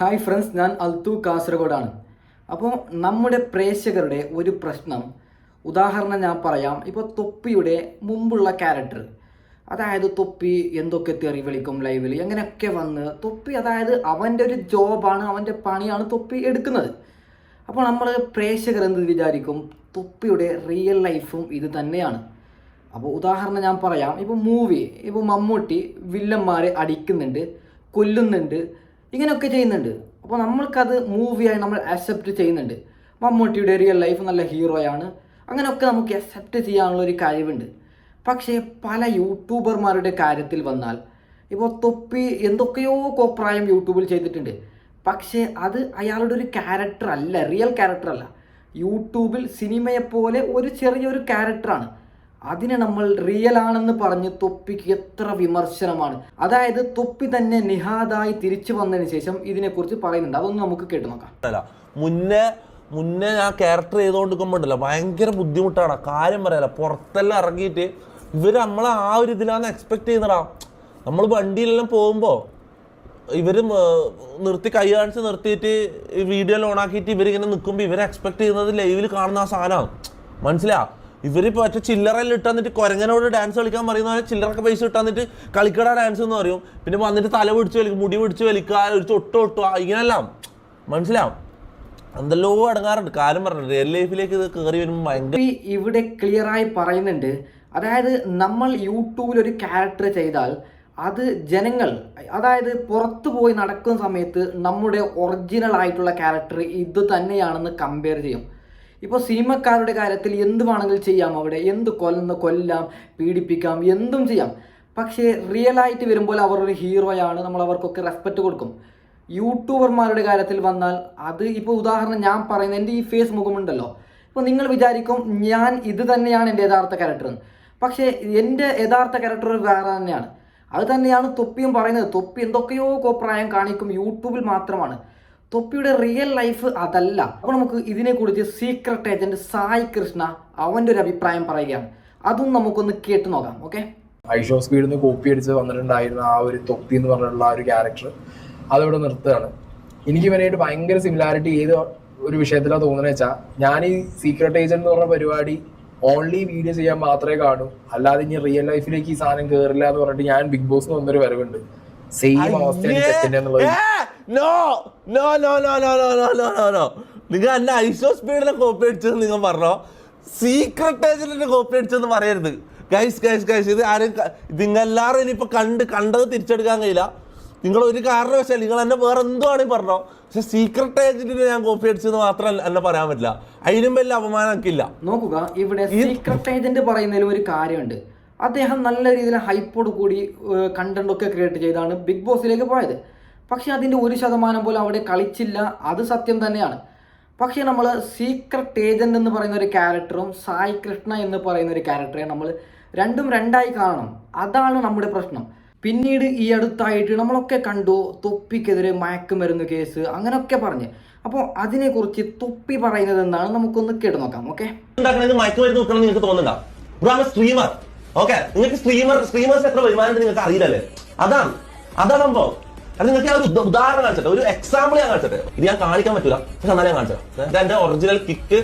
Hi friends ഞാൻ അൽത്തു കാസർഗോഡാണ്. അപ്പോൾ നമ്മുടെ പ്രേക്ഷകരുടെ ഒരു പ്രശ്നം ഉദാഹരണം ഞാൻ പറയാം. ഇപ്പോൾ തൊപ്പിയുടെ മുമ്പുള്ള ക്യാരക്ടർ അതായത് തൊപ്പി എന്തൊക്കെ തെറി വിളിക്കും ലൈവിൽ എങ്ങനെയൊക്കെ വന്ന് തൊപ്പി അതായത് അവന്റെ ഒരു ജോബാണ് അവന്റെ പണിയാണ് തൊപ്പി എടുക്കുന്നത്. അപ്പോൾ നമ്മൾ പ്രേക്ഷകർ എന്ത് വിചാരിക്കും? തൊപ്പിയുടെ റിയൽ ലൈഫും ഇത് തന്നെയാണ്. അപ്പോൾ ഉദാഹരണം ഞാൻ പറയാം. ഇപ്പോൾ മൂവി ഇപ്പോൾ മമ്മൂട്ടി വില്ലന്മാരെ അടിക്കുന്നുണ്ട് കൊല്ലുന്നുണ്ട് ഇങ്ങനെയൊക്കെ ചെയ്യുന്നുണ്ട്. അപ്പോൾ നമ്മൾക്കത് മൂവിയായി നമ്മൾ അക്സെപ്റ്റ് ചെയ്യുന്നുണ്ട്. മമ്മൂട്ടിയുടെ റിയൽ ലൈഫ് നല്ല ഹീറോയാണ് അങ്ങനെയൊക്കെ നമുക്ക് അക്സെപ്റ്റ് ചെയ്യാനുള്ള ഒരു കഴിവുണ്ട്. പക്ഷേ പല യൂട്യൂബർമാരുടെ കാര്യത്തിൽ വന്നാൽ ഇപ്പോൾ തൊപ്പി എന്തൊക്കെയോ കോപ്രായം യൂട്യൂബിൽ ചെയ്തിട്ടുണ്ട്. പക്ഷേ അത് അയാളുടെ ഒരു ക്യാരക്ടർ അല്ല റിയൽ ക്യാരക്ടർ അല്ല. യൂട്യൂബിൽ സിനിമയെപ്പോലെ ഒരു ചെറിയൊരു ക്യാരക്ടറാണ് അതിനെ നമ്മൾ റിയൽ ആണെന്ന് പറഞ്ഞ് തൊപ്പിക്ക് എത്ര വിമർശനമാണ്. അതായത് തൊപ്പി തന്നെ നിഹാദായി തിരിച്ചു വന്നതിന് ശേഷം ഇതിനെക്കുറിച്ച് പറയുന്നുണ്ട്. അതൊന്നും നമുക്ക് കേട്ടു നോക്കാം. മുന്നേ മുന്നേ ഞാൻ ക്യാരക്ടർ ചെയ്തുകൊണ്ടിരിക്കുമ്പോണ്ടല്ലോ ഭയങ്കര ബുദ്ധിമുട്ടാണ്. കാര്യം പറയാല പുറത്തെല്ലാം ഇറങ്ങിയിട്ട് ഇവർ നമ്മളെ ആ ഒരു ഇതിലാണ് എക്സ്പെക്ട് ചെയ്യുന്നടാ. നമ്മൾ വണ്ടിയിലെല്ലാം പോകുമ്പോൾ ഇവർ നിർത്തി കൈ കാണിച്ച് നിർത്തിയിട്ട് വീഡിയോ ഓണാക്കിയിട്ട് ഇവരിങ്ങനെ നിൽക്കുമ്പോൾ ഇവരെ എക്സ്പെക്ട് ചെയ്യുന്നത് ലൈവിൽ കാണുന്ന ആ സാധനമാണ്. മനസ്സിലാ ഇവരിപ്പോൾ മറ്റേ ചില്ലറയിൽ ഇട്ടാന്നിട്ട് കൊരങ്ങനോട് ഡാൻസ് കളിക്കാൻ പറയുന്ന പോലെ ചില്ലറൊക്കെ പൈസ ഇട്ടാന്നിട്ട് കളിക്കട ഡാൻസ് എന്ന് പറയും. പിന്നെ വന്നിട്ട് തല പിടിച്ച് വലിക്കും മുടി പിടിച്ച് വലിക്കുക ഒരു തൊട്ട് തൊട്ടുക ഇങ്ങനെല്ലാം. മനസ്സിലാവും? എന്തെല്ലോ അടങ്ങാറുണ്ട്. കാര്യം പറഞ്ഞു റിയൽ ലൈഫിലേക്ക് ഇത് കയറി വരുമ്പോൾ ഭയങ്കര ഇവിടെ ഇവിടെ ക്ലിയറായി പറയുന്നുണ്ട്. അതായത് നമ്മൾ യൂട്യൂബിൽ ഒരു ക്യാരക്ടർ ചെയ്താൽ അത് ജനങ്ങൾ അതായത് പുറത്തു പോയി നടക്കുന്ന സമയത്ത് നമ്മുടെ ഒറിജിനൽ ആയിട്ടുള്ള ക്യാരക്ടർ ഇത് തന്നെയാണെന്ന് കമ്പയർ ചെയ്യും. ഇപ്പോൾ സിനിമക്കാരുടെ കാര്യത്തിൽ എന്ത് വേണമെങ്കിലും ചെയ്യാം അവിടെ. എന്ത് കൊല്ലുന്ന കൊല്ലാം പീഡിപ്പിക്കാം എന്തും ചെയ്യാം. പക്ഷേ റിയൽ ആയിട്ട് വരുമ്പോൾ അവർ ഒരു ഹീറോയാണ് നമ്മൾ അവർക്കൊക്കെ റെസ്പെക്റ്റ് കൊടുക്കും. യൂട്യൂബർമാരുടെ കാര്യത്തിൽ വന്നാൽ അത് ഇപ്പോൾ ഉദാഹരണം ഞാൻ പറയുന്നത് എന്റെ ഈ ഫേസ് മുഖമുണ്ടല്ലോ ഇപ്പോൾ നിങ്ങൾ വിചാരിക്കും ഞാൻ ഇത് തന്നെയാണ് എന്റെ യഥാർത്ഥ ക്യാരക്ടർ പക്ഷേ എന്റെ യഥാർത്ഥ ക്യാരക്ടർ വേറെ തന്നെയാണ്. അത് തന്നെയാണ് തൊപ്പിയും പറയുന്നത്. തൊപ്പി എന്തൊക്കെയോ കോപ്രായം കാണിക്കും. യൂട്യൂബിൽ മാത്രമാണ്. തൊപ്പിയുടെ റിയൽ ലൈഫ് അതല്ല. അപ്പോൾ നമുക്ക് ഇതിനെ കുറിച്ച് സീക്രട്ട് ഏജന്റ് സായി കൃഷ്ണ അവന്റെ ഒരു അഭിപ്രായം പറയുകയാണ്. അതും നമുക്കൊന്ന് കേട്ടു നോക്കാം ഓക്കെ ഐഷോ സ്പീഡിൽ നിന്ന് കോപ്പി അടിച്ച് വന്നിട്ടുണ്ടായിരുന്ന ആ ഒരു തൊപ്പി എന്ന് പറഞ്ഞിട്ടുള്ള ആ ഒരു ക്യാരക്ടർ അതവിടെ നിർത്തുകയാണ്. എനിക്ക് ഇവനായിട്ട് ഭയങ്കര സിമിലാരിറ്റി ഏത് ഒരു വിഷയത്തിലാണ് തോന്നുന്നത് വെച്ചാൽ ഞാൻ ഈ സീക്രട്ട് ഏജന്റ് എന്ന് പറഞ്ഞ പരിപാടി ഓൺലി വീഡിയോ ചെയ്യാൻ മാത്രമേ കാണൂ. അല്ലാതെ ഇനി റിയൽ ലൈഫിലേക്ക് ഈ സാധനം കയറില്ല എന്ന് പറഞ്ഞിട്ട് ഞാൻ ബിഗ് ബോസ് വന്നൊരു വരവുണ്ട്. സെയിം അവസ്ഥയാണ് ചെക്കന്റെ എന്നുള്ളത്. No! No no no no no no no no no. നിങ്ങൾ എന്നെ ഐസോ സ്പീഡിലെ കോപ്പി അടിച്ചത് നിങ്ങൾ പറഞ്ഞോ? സീക്രട്ട് ഏജന്റിന്റെ കോപ്പി അടിച്ചെന്ന് പറയരുത്. ഗൈസ് ഗൈസ് ഗൈസ് ഇത് ആരും നിങ്ങളെല്ലാവരും ഇനിയിപ്പോ കണ്ട് കണ്ടത് തിരിച്ചെടുക്കാൻ കഴിയില്ല. നിങ്ങൾ ഒരു കാരണവശാലും നിങ്ങൾ എന്നെ വേറെ എന്തോ ആണെങ്കിൽ പറഞ്ഞോ. പക്ഷെ സീക്രട്ട് ഏജന്റിനെ ഞാൻ കോപ്പി അടിച്ചെന്ന് മാത്രം എന്നെ പറയാൻ പറ്റില്ല. അതിനും വലിയ അപമാനം നോക്കുക ഇവിടെ സീക്രട്ട് ഏജന്റ് പറയുന്നതിൽ ഒരു കാര്യമുണ്ട്. അദ്ദേഹം നല്ല രീതിയിൽ ഹൈപ്പോട് കൂടി കണ്ടന്റ് ക്രിയേറ്റ് ചെയ്താണ് ബിഗ് ബോസിലേക്ക് പോയത്. പക്ഷെ അതിന്റെ ഒരു ശതമാനം പോലും അവിടെ കളിച്ചില്ല. അത് സത്യം തന്നെയാണ്. പക്ഷേ നമ്മൾ സീക്രട്ട് ഏജന്റ് എന്ന് പറയുന്ന ഒരു ക്യാരക്ടറും സായി കൃഷ്ണ എന്ന് പറയുന്ന ഒരു ക്യാരക്ടറെ നമ്മൾ രണ്ടും രണ്ടായി കാണണം. അതാണ് നമ്മുടെ പ്രശ്നം. പിന്നീട് ഈ അടുത്തായിട്ട് നമ്മളൊക്കെ കണ്ടു തൊപ്പിക്കെതിരെ മയക്കുമരുന്ന് കേസ് അങ്ങനെയൊക്കെ പറഞ്ഞ്. അപ്പോൾ അതിനെക്കുറിച്ച് തൊപ്പി പറയുന്നത് എന്താണ് നമുക്കൊന്ന് കേട്ടു നോക്കാം ഓക്കെ? നിങ്ങൾക്ക് ഓക്കെ നിങ്ങൾക്ക് സ്ട്രീമർ സ്ട്രീമേഴ്സ് എത്ര വരുമാനം നിങ്ങൾക്ക് അറിയില്ലല്ലേ? അതാണ് അതാണ് സംഭവം. അത് നിങ്ങൾക്ക് ഞാൻ ഒരു ഉദാഹരണം കാണിച്ചിട്ട് ഒരു എക്സാമ്പിൾ ഞാൻ കാണിച്ചിട്ട്. ഇത് ഞാൻ കാണിക്കാൻ പറ്റില്ല പക്ഷെ എന്നാലും ഞാൻ കാണിച്ചത് ഇത് എന്റെ ഒറിജിനൽ കിക്ക്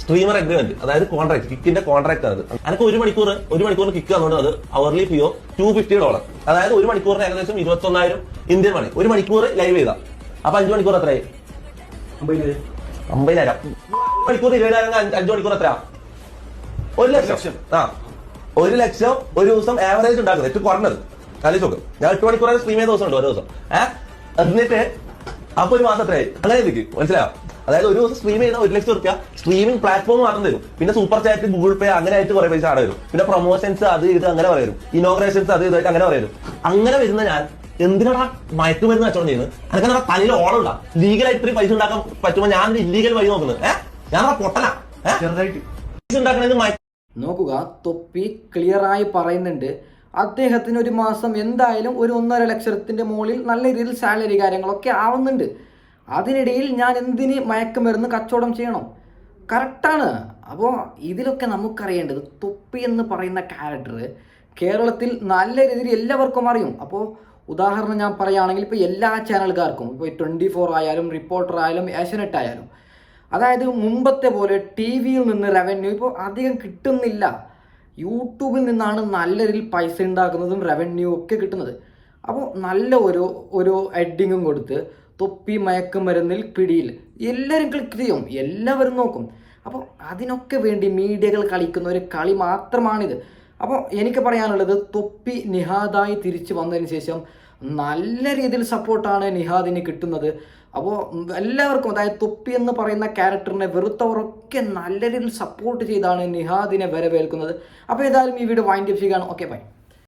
സ്ട്രീമർ അഗ്രിമെന്റ് അതായത് കോൺട്രാക്ട് കിക്കിന്റെ കോൺട്രാക്ട് ആണ് എനിക്ക് ഒരു മണിക്കൂർ ഒരു മണിക്കൂറിന് കിക്ക് തന്നുകൊണ്ട് അത് hourly fee two fifty dollar അതായത് ഒരു മണിക്കൂറിന് ഏകദേശം ഇരുപത്തി ഒന്നായിരം ഇന്ത്യൻ മണി ഒരു മണിക്കൂർ ലൈവ് ചെയ്താ. അപ്പൊ അഞ്ചു മണിക്കൂർ എത്രയായി? അമ്പതിനായിരം. മണിക്കൂർ ഇരുപതിനായിരം അഞ്ച് അഞ്ചു മണിക്കൂർ എത്രയാ? ഒരു ലക്ഷം. ആ. ഒരു ലക്ഷം ഒരു ദിവസം ആവറേജ് ഉണ്ടാക്കുന്നത്. ഏറ്റവും കുറഞ്ഞത്. ആലോചിച്ച് നോക്ക്. ഞാൻ എട്ട് മണിക്കൂർ സ്ട്രീം ചെയ്ത ദിവസം ഉണ്ട് ഓരോ ദിവസം. ഏഹ് എന്നിട്ട് അപ്പൊ ഒരു മാസം എത്രയായി? അങ്ങനെ എനിക്ക് മനസ്സിലായോ? അതായത് ഒരു ദിവസം സ്ട്രീം ചെയ്യുന്ന ഒരു ലക്ഷം റുപ്യ സ്ട്രീമിംഗ് പ്ലാറ്റ്ഫോം മാത്രം തരും. പിന്നെ സൂപ്പർ ചാറ്റ് ഗൂഗിൾ പേ അങ്ങനെ ആയിട്ട് കുറെ പൈസ അവിടെ വരും. പിന്നെ പ്രൊമോഷൻസ് അത് ഇത് അങ്ങനെ പറയും ഇനോഗ്രേഷൻസ് അത് ഇതായിട്ട് അങ്ങനെ പറയും അങ്ങനെ വരുന്ന ഞാൻ എന്തിനാടാ മയക്കുമരുന്ന് കച്ചവടം ചെയ്യുന്നത്? അതൊക്കെ നമ്മുടെ തലയിൽ ഓളമില്ല ലീഗലായിട്ട് ഇത്രയും പൈസ ഉണ്ടാക്കാൻ പറ്റുമ്പോൾ ഞാൻ ഇല്ലീഗൽ വഴി നോക്കുന്നത്. ഏഹ് ഞാൻ പൊട്ടനാ. ചെറുതായിട്ട്. പൈസ ഉണ്ടാക്കണത് നോക്കുക. തൊപ്പി ക്ലിയറായി പറയുന്നുണ്ട്. അദ്ദേഹത്തിന് ഒരു മാസം എന്തായാലും ഒരു ഒന്നര ലക്ഷത്തിന്റെ മുകളിൽ നല്ല രീതിയിൽ സാലറി കാര്യങ്ങളൊക്കെ ആവുന്നുണ്ട്. അതിനിടയിൽ ഞാൻ എന്തിന് മയക്കുമരുന്ന് കച്ചവടം ചെയ്യണം? കറക്റ്റാണ് അപ്പോൾ ഇതിലൊക്കെ നമുക്കറിയേണ്ടത് തൊപ്പി എന്ന് പറയുന്ന ക്യാരക്ടർ കേരളത്തിൽ നല്ല രീതിയിൽ എല്ലാവർക്കും അറിയും. അപ്പോൾ ഉദാഹരണം ഞാൻ പറയുകയാണെങ്കിൽ ഇപ്പോൾ എല്ലാ ചാനലുകാർക്കും ഇപ്പോൾ ട്വന്റി ഫോർ ആയാലും റിപ്പോർട്ടർ ആയാലും ഏഷ്യനെറ്റ് ആയാലും അതായത് മുമ്പത്തെ പോലെ ടി വിയിൽ നിന്ന് റവന്യൂ ഇപ്പോൾ അധികം കിട്ടുന്നില്ല. യൂട്യൂബിൽ നിന്നാണ് നല്ല രീതിയിൽ പൈസ ഉണ്ടാക്കുന്നതും റവന്യൂ ഒക്കെ കിട്ടുന്നത്. അപ്പോൾ നല്ല ഒരു ഒരു ഹെഡിങ്ങും കൊടുത്ത് തൊപ്പി മയക്കുമരുന്നിൽ പിടിയിൽ എല്ലാവരും ക്ലിക്ക് ചെയ്യും. എല്ലാവരും നോക്കും. അപ്പോൾ അതിനൊക്കെ വേണ്ടി മീഡിയകൾ കളിക്കുന്ന ഒരു കളി മാത്രമാണിത്. അപ്പോൾ എനിക്ക് പറയാനുള്ളത് തൊപ്പി നിഹാദായി തിരിച്ചു വന്നതിന് ശേഷം നല്ല രീതിയിൽ സപ്പോർട്ടാണ് നിഹാദിന് കിട്ടുന്നത്. അപ്പോൾ എല്ലാവർക്കും അതായത് തൊപ്പി എന്ന് പറയുന്ന ക്യാരക്ടറിനെ വെറുത്തവരൊക്കെ നല്ല രീതിയിൽ സപ്പോർട്ട് ചെയ്താണ് നിഹാദിനെ വരവേൽക്കുന്നത്. അപ്പോൾ ഏതായാലും ഈ വീഡിയോ വൈൻഡ് അപ്പ് ചെയ്യുകയാണ് ഓക്കെ ബൈ